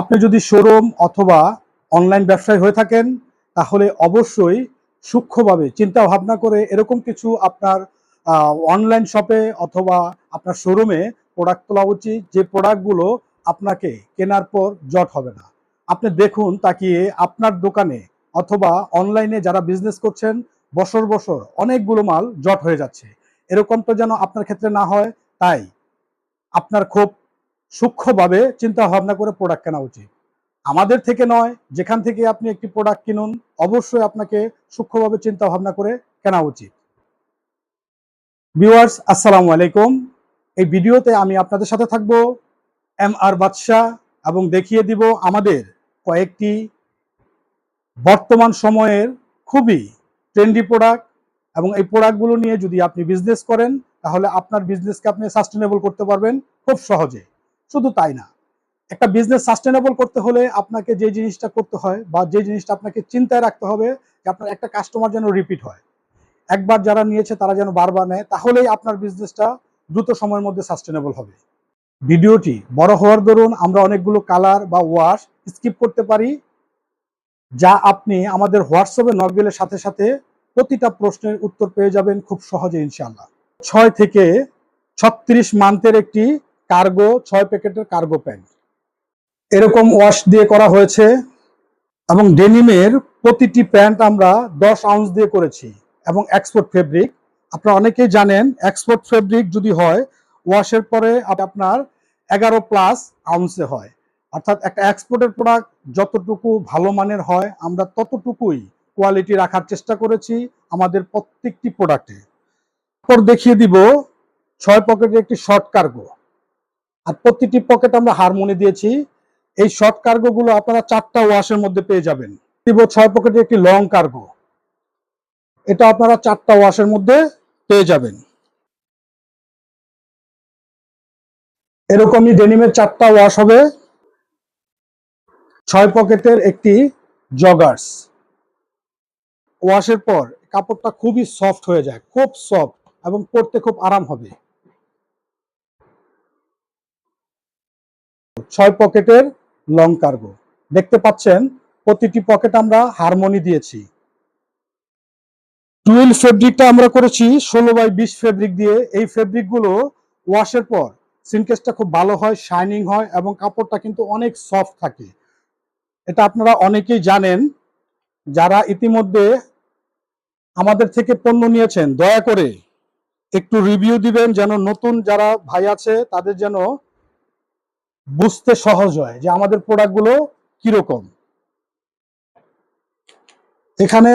আপনি যদি শোরুম অথবা অনলাইন ব্যবসায়ী হয়ে থাকেন, তাহলে অবশ্যই সূক্ষ্মভাবে চিন্তা ভাবনা করে এরকম কিছু আপনার অনলাইন শপে অথবা আপনার শোরুমে প্রোডাক্ট তোলা উচিত, যে প্রোডাক্টগুলো আপনাকে কেনার পর জট হবে না। আপনি দেখুন, তাকিয়ে আপনার দোকানে অথবা অনলাইনে যারা বিজনেস করছেন, বছর বছর অনেকগুলো মাল জট হয়ে যাচ্ছে। এরকমটা যেন আপনার ক্ষেত্রে না হয়, তাই আপনার খুব সূক্ষ্মভাবে চিন্তা ভাবনা করে প্রোডাক্ট কেনা উচিত। আমাদের থেকে নয়, যেখান থেকে আপনি একটি প্রোডাক্ট কিনুন, অবশ্যই আপনাকে সূক্ষ্মভাবে চিন্তা ভাবনা করে কেনা উচিত। ভিউয়ার্স আসসালামু আলাইকুম। এই ভিডিওতে আমি আপনাদের সাথে থাকব। এম আর বাদশাহ এবং দেখিয়ে দিব আমাদের কয়েকটি বর্তমান সময়ের খুবই ট্রেন্ডি প্রোডাক্ট এবং এই প্রোডাক্টগুলো নিয়ে যদি আপনি বিজনেস করেন, তাহলে আপনার বিজনেসকে আপনি সাস্টেনেবল করতে পারবেন খুব সহজে। শুধু তাই না। একটা বিজনেস সাস্টেনেবল করতে হলে আপনাকে যে জিনিসটা করতে হয় বা যে জিনিসটা আপনাকে চিন্তায় রাখতে হবে, যে আপনার একটা কাস্টমার যেন রিপিট হয়। একবার যারা নিয়েছে তারা যেন বারবার নেয়, তাহলেই আপনার বিজনেসটা দ্রুত সময়ের মধ্যে সাস্টেনেবল হবে। ভিডিওটি বড় হওয়ার দরুন আমরা অনেকগুলো কালার বা ওয়াশ স্কিপ করতে পারি, যা আপনি আমাদের হোয়াটসঅ্যাপে নক দিলের সাথে সাথে প্রতিটা প্রশ্নের উত্তর পেয়ে যাবেন খুব সহজে ইনশাল্লাহ ছয় থেকে ছত্রিশ মান্থের একটি কার্গো, ছয় প্যাকেটের কার্গো প্যান্ট। এরকম ওয়াশ দিয়ে করা হয়েছে এবং ডেনিমের প্রতিটি প্যান্ট আমরা দশ আউন্স দিয়ে করেছি এবং এক্সপোর্ট ফেব্রিক। আপনারা অনেকেই জানেন, এক্সপোর্ট ফেব্রিক যদি হয়, ওয়াশের পরে আপনার এগারো প্লাস আউন্সে হয়। অর্থাৎ একটা এক্সপোর্টের প্রোডাক্ট যতটুকু ভালো মানের হয়, আমরা ততটুকুই কোয়ালিটি রাখার চেষ্টা করেছি আমাদের প্রত্যেকটি প্রোডাক্টে। পর দেখিয়ে দিব, ছয় পকেটের একটি শর্ট কার্গো। আর প্রতিটি পকেট আমরা হারমোনি দিয়েছি। এই শর্ট কার্গো গুলো আপনারা চারটা ওয়াশের মধ্যে পেয়ে যাবেন। ছয় পকেটের একটি লং কার্গো এটা আপনারা চারটা ওয়াশের মধ্যে পেয়ে যাবেন। এরকমই ডেনিমের চারটা ওয়াশ হবে। ছয় পকেটের একটি জগার্স ওয়াশের পর কাপড়টা খুবই সফট হয়ে যায়, খুব সফট এবং পরতে খুব আরাম হবে। ছয় পকেটের লং কার্গো দেখতে পাচ্ছেন, প্রতিটি পকেট আমরা হারমোনি দিয়েছি। টুয়েল ফেব্রিকটা আমরা করেছি ষোলো বাই বিশ ফেব্রিক দিয়ে। এই ফেব্রিকগুলো ওয়াশের পর সিনকেসটা খুব ভালো হয় শাইনিং হয় এবং কাপড়টা কিন্তু অনেক সফট থাকে। এটা আপনারা অনেকেই জানেন, যারা ইতিমধ্যে আমাদের থেকে পণ্য নিয়েছেন, দয়া করে একটু রিভিউ দিবেন যেন নতুন যারা ভাই আছে, তাদের যেন বুঝতে সহজ হয় যে আমাদের প্রোডাক্টগুলো কীরকম। এখানে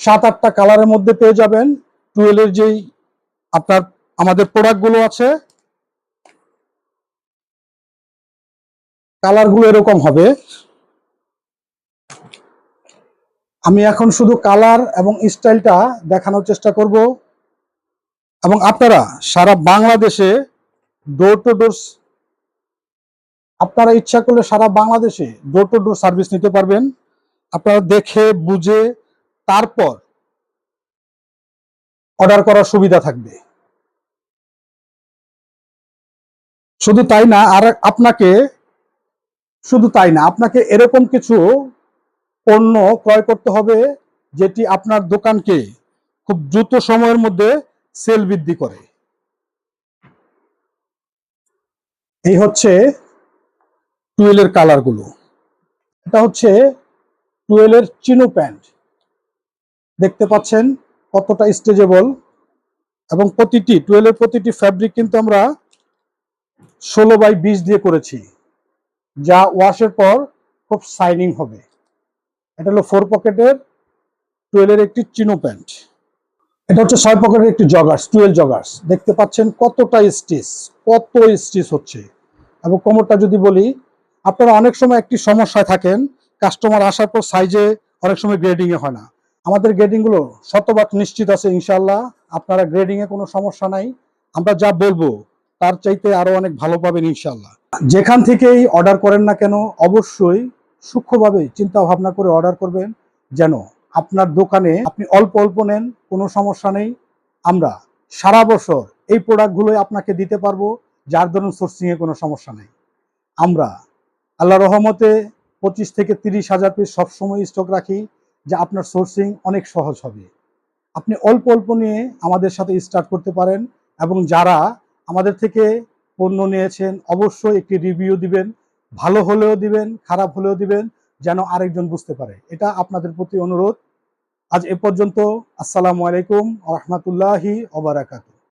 সাত, আটটা কালারের মধ্যে পেয়ে যাবেন। টুয়েলের যেই আপনার আমাদের প্রোডাক্টগুলো আছে কালারগুলো এরকম হবে। আমি এখন শুধু কালার এবং স্টাইলটা দেখানোর চেষ্টা করব। এবং আপনারা সারা বাংলাদেশে ডোর টু ডোর আপনারা ইচ্ছা করলে সারা বাংলাদেশে ডোর টু ডোর সার্ভিস নিতে পারবেন। আপনারা দেখে, বুঝে, তারপর অর্ডার করার সুবিধা থাকবে। শুধু তাই না, আর আপনাকে, শুধু তাই না, আপনাকে এরকম কিছু পণ্য ক্রয় করতে হবে যেটি আপনার দোকানকে খুব দ্রুত সময়ের মধ্যে সেল বৃদ্ধি করে। এই হচ্ছে টুয়েলের কালারগুলো এটা হচ্ছে টুয়েলের চিনো প্যান্ট। দেখতে পাচ্ছেন কতটা স্টেজেবল এবং প্রতিটি টুয়েলের প্রতিটি ফ্যাব্রিক কিন্তু আমরা ষোলো বাই বিশ দিয়ে করেছি, যা ওয়াশের পর খুব সাইনিং হবে। এটা হলো ফোর পকেটের টুয়েলের একটি চিনো প্যান্ট। এটা হচ্ছে ছয় পকেটের একটি জগার্স টুয়েল জগার্স দেখতে পাচ্ছেন কতটা স্টিচ কত স্টিচ হচ্ছে। এবং কোমরটা যদি বলি আপনারা অনেক সময় একটি সমস্যায় থাকেন কাস্টমার আসার পর সাইজে অনেক সময় গ্রেডিং এ হয় না। আমাদের গ্রেডিংগুলো শতভাগ নিশ্চিত আছে ইনশাল্লাহ আপনারা গ্রেডিং এ কোনো সমস্যা নাই। আমরা যা বলব, তার চাইতে আরও অনেক ভালো পাবেন ইনশাল্লাহ যেখান থেকেই অর্ডার করেন না কেন, অবশ্যই সূক্ষ্মভাবে চিন্তা ভাবনা করে অর্ডার করবেন, যেন আপনার দোকানে আপনি অল্প অল্প নেন, কোনো সমস্যা নেই। আমরা সারা বছর এই প্রোডাক্টগুলোই আপনাকে দিতে পারব, যার ধরুন সোর্সিংয়ে কোনো সমস্যা নেই। আমরা আল্লাহ রহমতে পঁচিশ থেকে তিরিশ হাজার পিস সবসময় স্টক রাখি, যা আপনার সোর্সিং অনেক সহজ হবে। আপনি অল্প অল্প নিয়ে আমাদের সাথে স্টার্ট করতে পারেন এবং যারা আমাদের থেকে পণ্য নিয়েছেন, অবশ্যই একটি রিভিউ দিবেন, ভালো হলেও দিবেন, খারাপ হলেও দিবেন, যেন আরেকজন বুঝতে পারে। এটা আপনাদের প্রতি অনুরোধ। আজ এ পর্যন্ত, আসসালামু আলাইকুম রহমতুল্লাহি ওবারাকাতু